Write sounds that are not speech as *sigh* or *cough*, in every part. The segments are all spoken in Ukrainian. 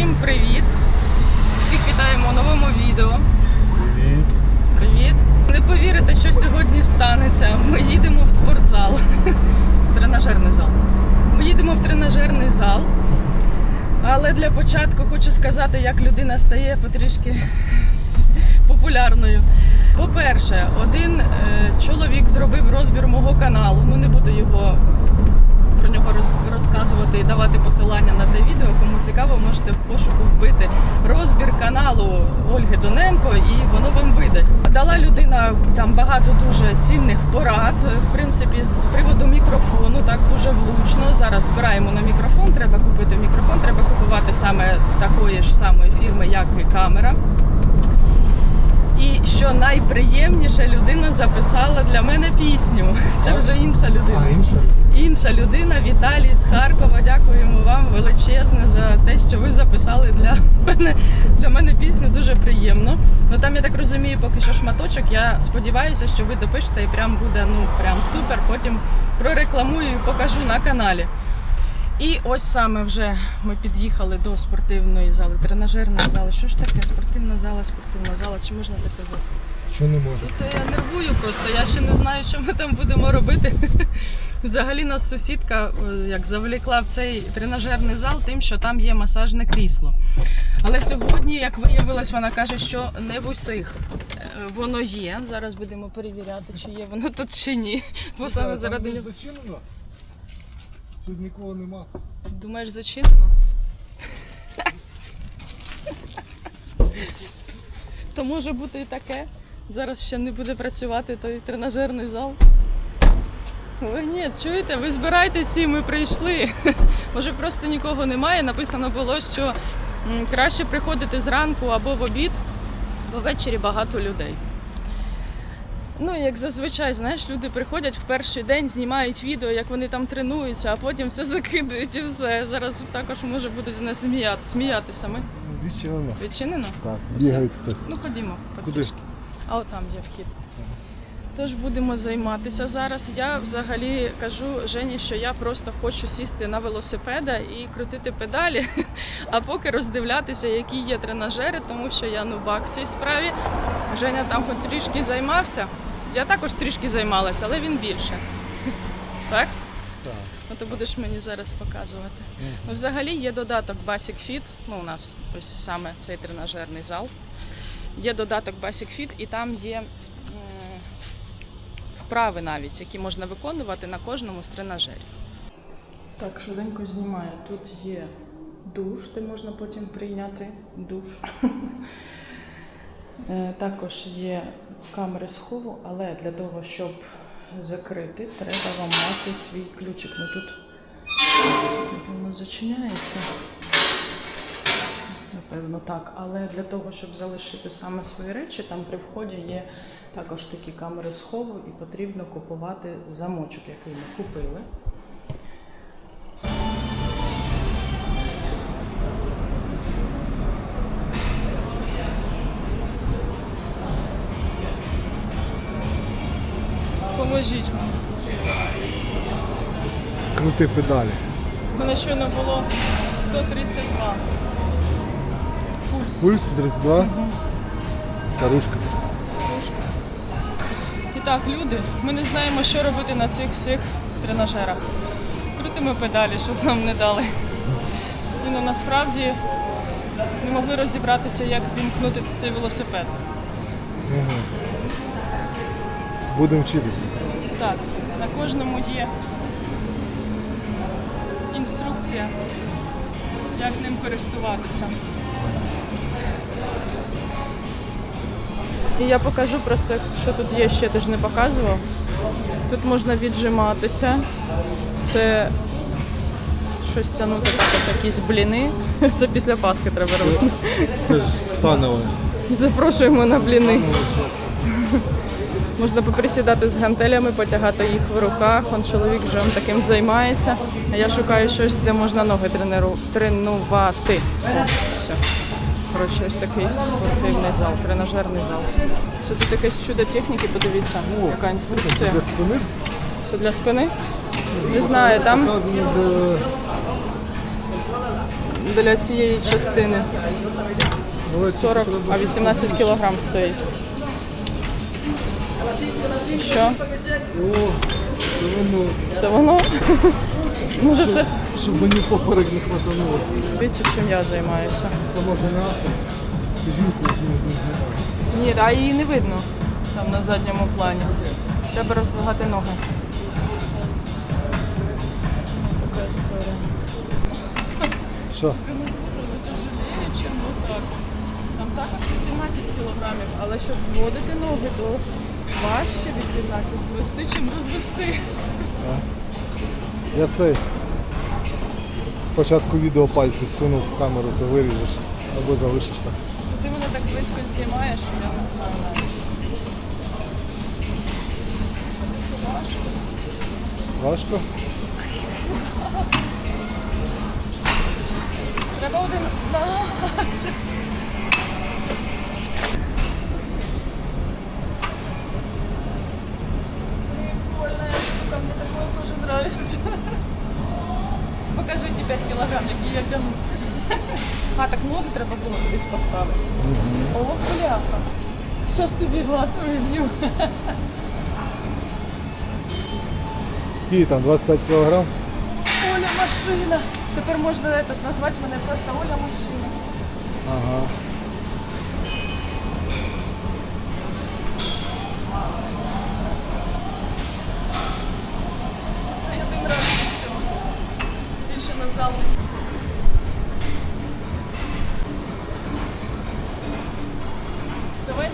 Всім привіт! Всіх вітаємо у новому відео. Привіт. Привіт! Не повірите, що сьогодні станеться. Ми їдемо в спортзал. *laughs* Тренажерний зал. Ми їдемо в тренажерний зал. Але для початку хочу сказати, як людина стає потрішки *laughs* популярною. По-перше, один е, чоловік зробив розбір мого каналу. Ну не буду його нього роз- розказувати і давати посилання на те відео. Кому цікаво, можете в пошуку вбити розбір каналу Ольги Доненко, і воно вам видасть. Дала людина там багато дуже цінних порад. В принципі, з приводу мікрофону, так дуже влучно. Зараз збираємо на мікрофон. Треба купити мікрофон, треба купувати саме такої ж самої фірми, як і камера. І що найприємніше, людина записала для мене пісню. Це вже інша людина. А інше? Інша людина, Віталій з Харкова. Дякуємо вам величезне за те, що ви записали для мене для мене пісню. Дуже приємно. Ну там я так розумію, поки що шматочок. Я сподіваюся, що ви допишете і прям буде ну прям супер. Потім прорекламую і покажу на каналі. І ось саме вже ми під'їхали до спортивної зали, тренажерної зали. Що ж таке? Спортивна зала, спортивна зала, чи можна так казати? Що не може? Ну, Це я нервую просто. Я ще не знаю, що ми там будемо робити. *laughs* Взагалі нас сусідка е, як завлікла в цей тренажерний зал, тим, що там є масажне крісло. Але сьогодні, як виявилось, вона каже, що не в усіх е, воно є. Зараз будемо перевіряти, чи є воно тут чи ні. Бо саме заради зачинено? Щось нікого нема. Думаєш, зачинено? *laughs* То може бути і таке. Зараз ще не буде працювати той тренажерний зал. Ой, ні, чуєте, ви збирайтесь всі, ми прийшли. *laughs* Може просто нікого немає. Написано було, що краще приходити зранку або в обід, бо ввечері багато людей. Ну, як зазвичай, знаєш, люди приходять в перший день, знімають відео, як вони там тренуються, а потім все закидують і все. Зараз також може будуть з нас сміяти, сміятися. Ми Відчинено. відчинено? Так, Все. бігають хтось. Ну ходімо. Куди? потрішки. А от там є вхід. Тож будемо займатися зараз. Я взагалі кажу Жені, що я просто хочу сісти на велосипеда і крутити педалі, *laughs* а поки роздивлятися, які є тренажери, тому що я нубак в цій справі. Женя там хоч трішки займався. Я також трішки займалася, але він більше. Так? Так. Ну, ти будеш мені зараз показувати. Ну, взагалі є додаток Basic Fit. Ну, у нас ось саме цей тренажерний зал. Є додаток Basic Fit, і там є вправи навіть, які можна виконувати на кожному з тренажерів. Так, швиденько знімаю. Тут є душ, де можна потім прийняти душ. Е, Також є камери схову, але для того, щоб закрити, треба вам мати свій ключик. Ну тут напевно зачиняється. Напевно, так. Але для того, щоб залишити саме свої речі, там при вході є також такі камери схову, і потрібно купувати замочок, який ми купили. Поможіть мені. Крути педалі. У мене щойно було 132. Пульс. Пульс 32. Старушка. І так, люди, ми не знаємо, що робити на цих всіх тренажерах. Крутимо педалі, щоб нам не дали. І ну, насправді не могли розібратися, як вімкнути цей велосипед. Угу. Будемо вчитися. Так, на кожному є інструкція, як ним користуватися. І я покажу просто, що тут є ще, ти ж не показував. Тут можна віджиматися. Це щось тягнути так, якісь бліни. *laughs* Це після Пасхи треба робити. Це ж станове. Запрошуємо на бліни. Можна поприсідати з гантелями, потягати їх в руках. Он чоловік вже таким займається. А я шукаю щось, де можна ноги тренеру... тренувати. О, все. Коротше, ось такий спортивний зал, тренажерний зал. Це тут якесь чудо техніки, подивіться, яка інструкція. Для спини Це для спини? Не знаю, там для цієї частини. 40, а 18 кілограм стоїть. Що? О, це воно. Це воно? Може все. Щоб мені поперек не хватануло. Дивіться, чим я займаюся. Це може не авторське. Жінку з ним не знімаю. Ні, а її не видно там на задньому плані. Треба роздвигати ноги. Така історія. Що? Ну, ну. Там також 18 кілограмів, але щоб зводити ноги, то важче 18 звести, чим розвести. Я цей. Спочатку відео пальці всунув в камеру, то виріжеш або залишиш так. Ти мене так близько знімаєш, що я не знаю навіть. Але Це важко. Важко? Треба один. А, Щас тобі глаз виб'ю. Скільки там, 25 кілограм? Оля машина. Тепер можна этот, назвати мене просто Оля машина. Ага. Це один раз і все. Більше не в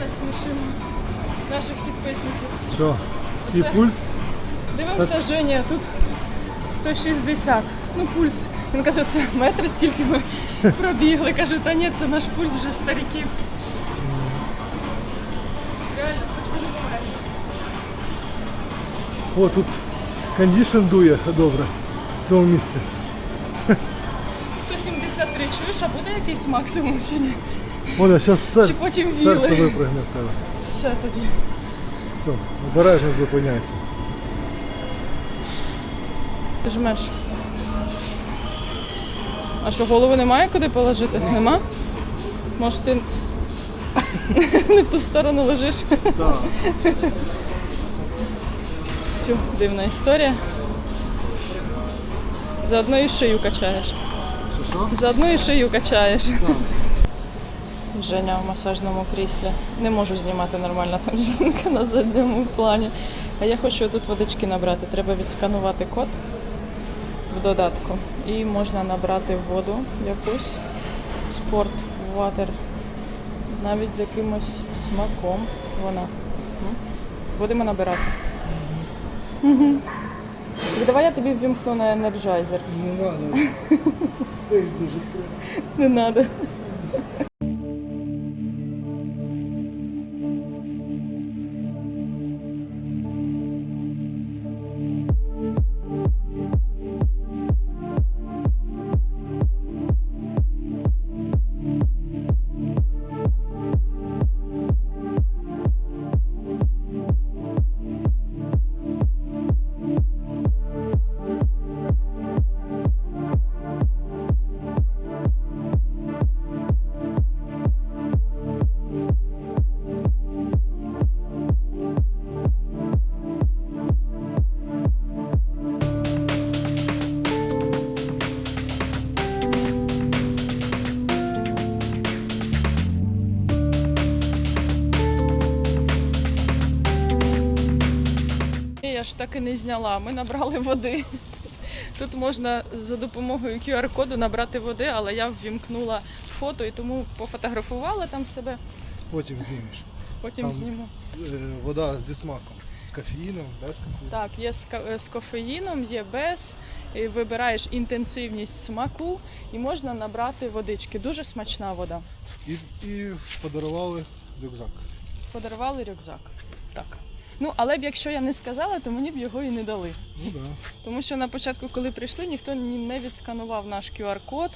насмішимо наших підписників. Що? Свій Це- пульс? Дивимося, Женя, тут 160. Ну, пульс. Він каже, це метри, скільки ми *laughs* пробігли. Кажу, та ні, це наш пульс вже стариків. Реально, хоч би не. О, тут кондішн дує добре в цьому місці. 173, чуєш, а буде якийсь максимум чи ні? Оля, зараз Чи серце, потім серце віли? випрыгне в тебе. Все тоді. Все, обережно зупиняйся. Ти жмеш. А що, голову немає куди положити? Нема? Може ти не в ту сторону лежиш? Так. Тю, дивна історія. Заодно і шию качаєш. Що що? Заодно і шию качаєш. Так. Женя в масажному кріслі. Не можу знімати нормально *laughs* там жінка на задньому плані. А я хочу тут водички набрати. Треба відсканувати код в додатку. І можна набрати воду якусь. Спорт, ватер. Навіть з якимось смаком вона. Будемо набирати. Угу. Давай я тобі ввімкну на енерджайзер. Не треба. *laughs* Це дуже треба. Не треба. Я ж так і не зняла. Ми набрали води. Тут можна за допомогою QR-коду набрати води, але я ввімкнула фото і тому пофотографувала там себе, Потім знімеш. потім Там зніму. е, вода зі смаком. З кофеїном, без кофеїну. Так, є з кофеїном, є без. І вибираєш інтенсивність смаку і можна набрати водички. Дуже смачна вода. І, і подарували рюкзак. Подарували рюкзак. Так. Ну, але б якщо я не сказала, то мені б його і не дали. Ну. Да. Тому що на початку, коли прийшли, ніхто не відсканував наш QR-код,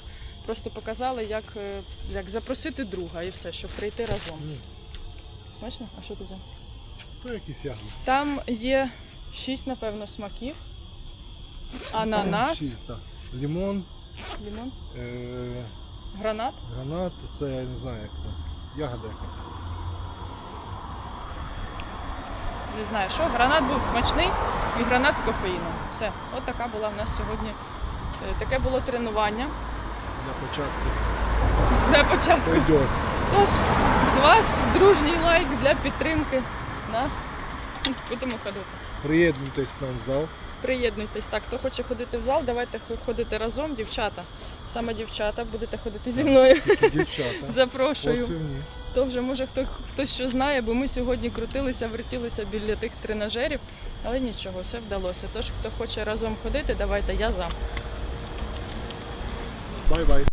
просто показали, як, е, як запросити друга і все, щоб прийти разом. Ні. Смачно? А що ти взяв? То якісь ягоди. Там є шість, напевно, смаків. Ананас, Шість, так. Лимон, Лімон. Е, Гранат. гранат, це я не знаю як це. Ягода якась. Не знаю що. Гранат був смачний і гранат з кофеїном. Все, от така була в нас сьогодні. е, Таке було тренування Для початку. на початку. Пойдет. Тож, з вас дружній лайк для підтримки нас. Будемо ходити. Приєднуйтесь к нам в зал. Приєднуйтесь. Так, хто хоче ходити в зал, давайте ходити разом, дівчата. Саме дівчата, будете ходити зі мною. Тільки дівчата. Запрошую. То вже може хто хтось що знає, бо ми сьогодні крутилися, вертілися біля тих тренажерів, але нічого, все вдалося. Тож, хто хоче разом ходити, давайте я за. Бай-бай.